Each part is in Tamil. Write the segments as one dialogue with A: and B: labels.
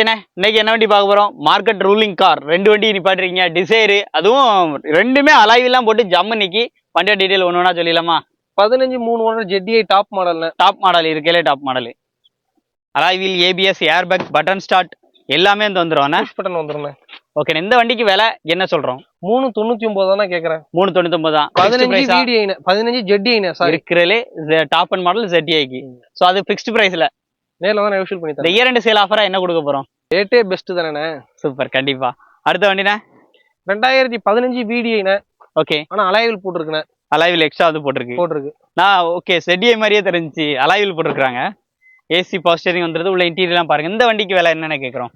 A: இன்னைக்கு என்ன வண்டி பார்க்க போறோம்? மார்க்கெட் ரூலிங் கார் ரெண்டு வண்டி நிப்பாட்டிருக்கீங்க. டிசைரு அதுவும் ரெண்டுமே அலாய்வெல்லாம் போட்டு ஜம்மு நிக்கி வண்டியோட டீடைல் ஒன்று ஒன்றா சொல்லிடலாமா?
B: பதினஞ்சு மூணு ஒன்று ஜெட்டிஐ டாப் மாடல்ல
A: டாப் மாடல் இருக்கலே டாப் மாடல் அலாய்வில் ஏபிஎஸ் ஏர்பேக் பட்டன் ஸ்டார்ட் எல்லாமே வந்து வந்துடும்
B: பட்டன் வந்துருண்ணே
A: ஓகே இந்த வண்டிக்கு விலை என்ன சொல்றோம்?
B: மூணு தொண்ணூத்தி ஒன்பது தானே கேக்குறேன்.
A: மூணு தொண்ணூத்தொன்பது தான்.
B: பதினஞ்சு பதினஞ்சு சாரி
A: இருக்கிறதுலே டாப் அண்ட் மாடல் ZTI-க்கு ஸோ அது ஃபிக்ஸ்டு பிரைஸ்ல
B: நேர்ல தான் நெகோஷியல் பண்ணி
A: இந்த
B: தரேன்.
A: இயர் ரெண்டு சேல் ஆஃபரா என்ன கொடுக்க போறோம்?
B: ரேட்டே பெஸ்ட் தானே
A: சூப்பர் கண்டிப்பா. அடுத்த வண்டினா
B: ரெண்டாயிரத்தி பதினஞ்சு விடிஐன
A: ஓகே
B: ஆனா அலைவில் போட்டிருக்குண்ணே.
A: அலாய்வில் எக்ஸ்ட்ரா வந்து போட்டிருக்கு.
B: போட்டிருக்கு.
A: நான் ஓகே செடியை மாதிரியே தெரிஞ்சுச்சு அலாயில் போட்டிருக்காங்க ஏசி பாஸ்டரிங் வந்துருது. உள்ள இன்டீரியர்லாம் பாருங்க. இந்த வண்டிக்கு விலை என்னென்ன கேட்குறோம்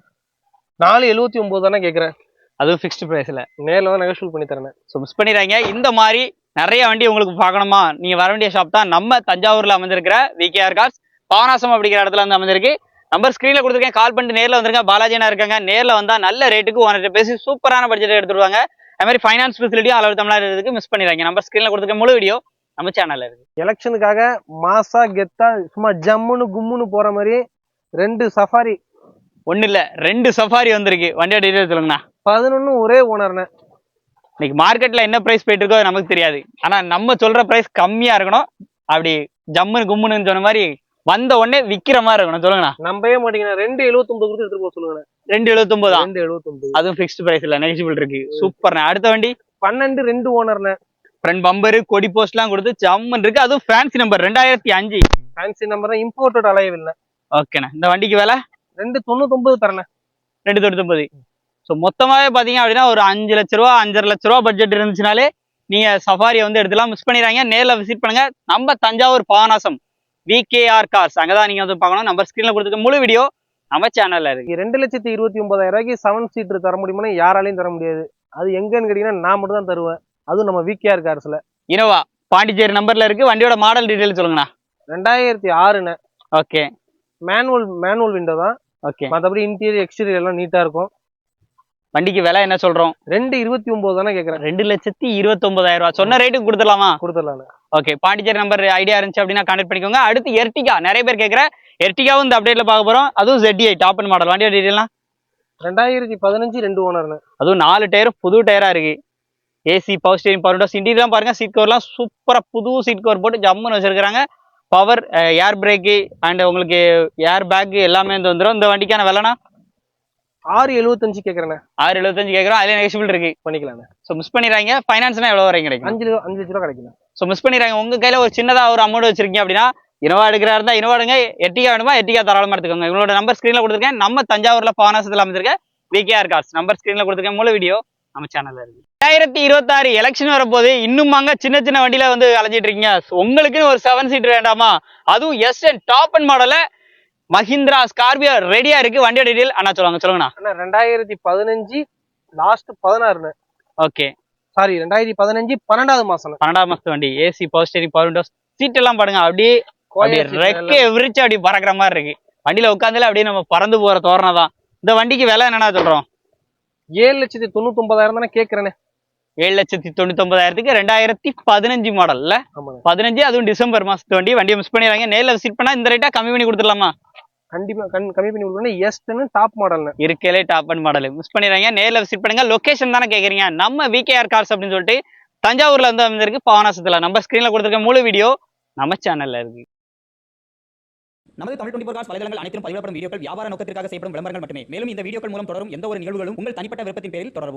B: நாலு எழுபத்தி ஒன்பது தானே கேக்குறேன்.
A: அதுவும் ஃபிக்ஸ்டு ப்ரைஸில்
B: நேர்ல தான் நெகோஷியல் பண்ணி தரேன்
A: ஸோ மிஸ் பண்ணிடுறாங்க இந்த மாதிரி நிறைய வண்டி உங்களுக்கு பார்க்கணுமா? நீங்கள் வர வேண்டிய ஷாப் தான் நம்ம தஞ்சாவூரில் அமைஞ்சிருக்கிற விகேஆர் கார்ஸ் பானாசம் அப்படிங்கிற இடத்துல வந்து அமைஞ்சிருக்கு. நம்பர் ஸ்க்ரீனில் கொடுத்துருக்கேன். கால் பண்ணிட்டு நேரில் வந்துருங்க. பாலாஜினா இருக்காங்க. நேரில் வந்தால் நல்ல ரேட்டுக்கு ஓனர் பேசி சூப்பரான பட்ஜெட் எடுத்துருவாங்க அது மாதிரி ஃபைனான்ஸ் ஃபெசிலிட்டியும் அளவு தமிழாக இருக்கு மிஸ் பண்ணிடுறாங்க நம்பர் ஸ்க்ரீனில் கொடுத்துருக்க முழு வீடியோ நம்ம சேனலில் இருக்கு.
B: எலெக்ஷனுக்காக மாசா கெத்தா சும்மா ஜம்முன்னு கும்முன்னு போற மாதிரி ரெண்டு சஃபாரி
A: ஒன்றும் இல்லை. ரெண்டு சஃபாரி வந்திருக்கு. வண்டியோட டீட்டெயில் சொல்லுங்கண்ணா.
B: பதினொன்னு ஒரே ஓனர்ண்ணே
A: இன்னைக்கு மார்க்கெட்ல என்ன பிரைஸ் போயிட்டு இருக்கோ நமக்கு தெரியாது. ஆனா நம்ம சொல்ற பிரைஸ் கம்மியா இருக்கணும். அப்படி ஜம்முன்னு கும்முன்னு சொன்ன மாதிரி வந்த உடனே விக்கிற மாதிரி இருக்கணும். சொல்லுங்கண்ணா.
B: நம்பவே மாட்டீங்கன்னா ரெண்டு எழுபத்தி ஒன்பது கொடுத்து எடுத்துட்டு போக சொல்லுங்க
A: ரெண்டு எழுபத்தொன்பது தான்
B: ரெண்டு எழுபத்தி ஒன்பது
A: அதுவும் ஃபிக்ஸ்ட் பிரைஸ் இல்ல நெகிஷிபிள் இருக்கு. சூப்பர்ண்ணா. அடுத்த வண்டி?
B: பன்னெண்டு ரெண்டு ஓனர்ண்ணே.
A: ஃப்ரண்ட் பம்பர் கொடி போஸ்ட்லாம் கொடுத்து ஜம்முன்னு இருக்கு. அதுவும் ஃபேன்சி நம்பர் ரெண்டாயிரத்தி அஞ்சு.
B: ஃபேன்சி நம்பர் தான் இம்போர்ட்டட் அலைவ் இல்லை
A: ஓகேண்ணா. இந்த வண்டிக்கு விலை?
B: ரெண்டு தொண்ணூத்தொன்பது தரேண்ணே.
A: ரெண்டு தொண்ணூத்தொன்பது ஸோ மொத்தமாவே பாத்தீங்க அப்படின்னா ஒரு அஞ்சு லட்ச ரூபா அஞ்சரை லட்ச ரூபா பட்ஜெட் இருந்துச்சுனாலே நீங்க சஃபாரியை வந்து எடுத்துலாம் மிஸ் பண்ணிடுறாங்க நேர்ல விசிட் பண்ணுங்க. நம்ம தஞ்சாவூர் பானாசம். விகேஆர் கார்ஸ் அங்கதான் நீங்க வந்து பார்க்கணும். நம்பர் ஸ்கிரீன்ல கொடுத்துருக்க முழு வீடியோ நம்ம சேனல்ல இருக்கு.
B: இங்க ரெண்டு லட்சத்தி இருபத்தி ஒன்பதாயிரம் ரூபாய்க்கு செவன் சீட்டர் தர முடியுமானா யாராலையும் தர முடியாது. அது எங்கன்னு கேட்டீங்கன்னா நான் மட்டும் தான் தருவேன். அதுவும் நம்ம விகேஆர் கார்ஸ்ல
A: இனோவா பாண்டிச்சேரி நம்பர்ல இருக்கு. வண்டியோட மாடல் டீடைல் சொல்லுங்கண்ணா.
B: ரெண்டாயிரத்தி ஆறுண்ணே
A: ஓகே
B: மேனுவல் மேனுவல் விண்டோ தான்.
A: ஓகே
B: மற்றபடி இன்டீரியர் எக்ஸ்டீரியர் எல்லாம் நீட்டா இருக்கும்.
A: வண்டிக்கு விலை என்ன சொல்றோம்?
B: ரெண்டு இருபத்தி ஒன்பது தானே கேட்கறேன்
A: ரெண்டு லட்சத்தி இருபத்தொன்பதாயிரம் ரூபாய். சொன்ன ரேட்டுக்கு கொடுத்துடலாமா?
B: கொடுத்துடலாம்
A: ஓகே பாண்டிச்சேரி நம்பர் ஐடியா இருந்துச்சு அப்படின்னா கான்டாக்ட் பண்ணிக்கோங்க. அடுத்து எர்டிகா நிறைய பேர் கேட்குற எர்டிகாவும் இந்த அப்டேட்ல பார்க்க போறோம். அதுவும் ZDI டாப் அண்ட் மாடல் வண்டியோட டீடைல்லாம்
B: ரெண்டாயிரத்தி பதினஞ்சு ரெண்டு ஓனர்ண்ணே
A: அதுவும் நாலு டயரும் புது டயரா இருக்கு. AC power steering power windows இன்டீரியர்லாம் பாருங்க சீட் கவர்லாம் சூப்பரா புது சீட் கவர் போட்டு ஜம்முன்னு வச்சிருக்காங்க பவர் ஏர் பிரேக்கு அண்ட் உங்களுக்கு ஏர் பேக் எல்லாமே வந்து வந்துடும் இந்த வண்டிக்கான விலைனா?
B: ஆறு எழுபத்தஞ்சு கேட்கறேண்ணே
A: ஆறு எழுபத்தஞ்சு கேட்குறோம் அதிலே நெக்ஸ்பிள் இருக்கு.
B: பண்ணிக்கலாண்ணே.
A: ஸோ மிஸ் பண்ணிடுறாங்க ஃபைனான்ஸ்னா எவ்வளோ வரைக்கும் கிடைக்கும்?
B: அஞ்சு அஞ்சு லட்ச ரூபா கிடைக்கும்
A: ஸோ மிஸ் பண்ணிடுறாங்க. உங்க கையில ஒரு சின்னதா ஒரு அமௌண்ட் வச்சிருக்கீங்க அப்படின்னா இனோவா எடுக்கிறா இருந்தா இனோவா எடுங்க. எட்டிகா வேணுமா? எட்டிகா தாராளமா எடுத்துக்கோங்க. இவங்களோட நம்பர் ஸ்கிரீன்ல கொடுத்துருக்கேன். நம்ம தஞ்சாவூர்ல பானாசத்தில் அமைச்சிருக்கேன் விகேஆர் கார்ஸ் நம்பர் ஸ்கிரீன்ல கொடுத்துருக்கேன். முழு வீடியோ நம்ம சேனல்ல இருக்கு. ரெண்டாயிரத்தி இருபத்தாறு எலெக்ஷன் வரப்போது இன்னும் அங்க சின்ன சின்ன வண்டியில வந்து அலைஞ்சிட்டு இருக்கீங்க. உங்களுக்குன்னு ஒரு செவன் சீட் வேண்டாமா? அதுவும் எஸ் அண்ட் டாப் அண்ட் மாடல மஹிந்திரா ஸ்கார்பியோ ரெடியா இருக்கு. வண்டியோட டீடைல் அண்ணா சொல்லுவாங்க சொல்லுங்கண்ணா.
B: ரெண்டாயிரத்தி பதினஞ்சு லாஸ்ட் பதினாறுண்ணே
A: ஓகே
B: சாரி ரெண்டாயிரத்தி பதினஞ்சு பன்னெண்டாவது மாசம்.
A: பன்னெண்டாம் மாசத்து வண்டி AC power steering power windows seat எல்லாம் பாருங்க அப்படியே அப்படியே ரெக்கை விரிச்சு அப்படி பறக்குற மாதிரி இருக்கு. வண்டியில உட்காந்துல அப்படியே நம்ம பறந்து போற தோரணை தான். இந்த வண்டிக்கு விலை என்னன்னா சொல்றோம்?
B: ஏழு லட்சத்தி தொண்ணூத்தி ஒன்பதாயிரம் தானே கேட்கறேனே
A: ஏழு லட்சத்தி தொண்ணூத்தி ஒன்பதாயிரத்துக்கு ரெண்டாயிரத்தி பதினஞ்சு மாடல்ல பதினஞ்சு அதுவும் டிசம்பர் மாசத்து வண்டி. வண்டியை மிஸ் பண்ணிடுறாங்க நேர்ல விசிட் பண்ணா இந்த ரேட்டா கம்மி பண்ணி கொடுத்துடலாமா?
B: கண்டிப்பா கண் கம்மி பண்ணி கொடுக்கணும் எஸ்ட்னு டாப் மாடல்ண்ணே
A: இருக்கலே டாப் அண்ட் மாடல் மிஸ் பண்ணிடுறாங்க. நேர்ல விசிட் பண்ணுங்க. லொகேஷன் தானே கேக்குறீங்க. நம்ம விகேஆர் கார்ஸ் அப்படின்னு சொல்லிட்டு தஞ்சாவூர்ல வந்து அமைந்திருக்கு பாவனாசத்துல. நம்ம ஸ்கிரீன்ல கொடுத்துருக்க முழு வீடியோ நம்ம சேனல்ல இருக்கு.
C: நமது தமிழ் டுவெண்டி கார்ஸ் வலைதளங்கள் அனைத்தும் பதிவிடப்படும் வீடியோக்கள் வியாபார நோக்கத்திற்காக செய்யப்படும் விளம்பரங்கள் மட்டுமே. மேலும் இந்த வீடியோக்கள் மூலம் தொடரும் எந்த ஒரு நிகழ்வுகளும் உங்கள் தனிப்பட்ட விருப்பத்தின் பேரில் தொடரவும்.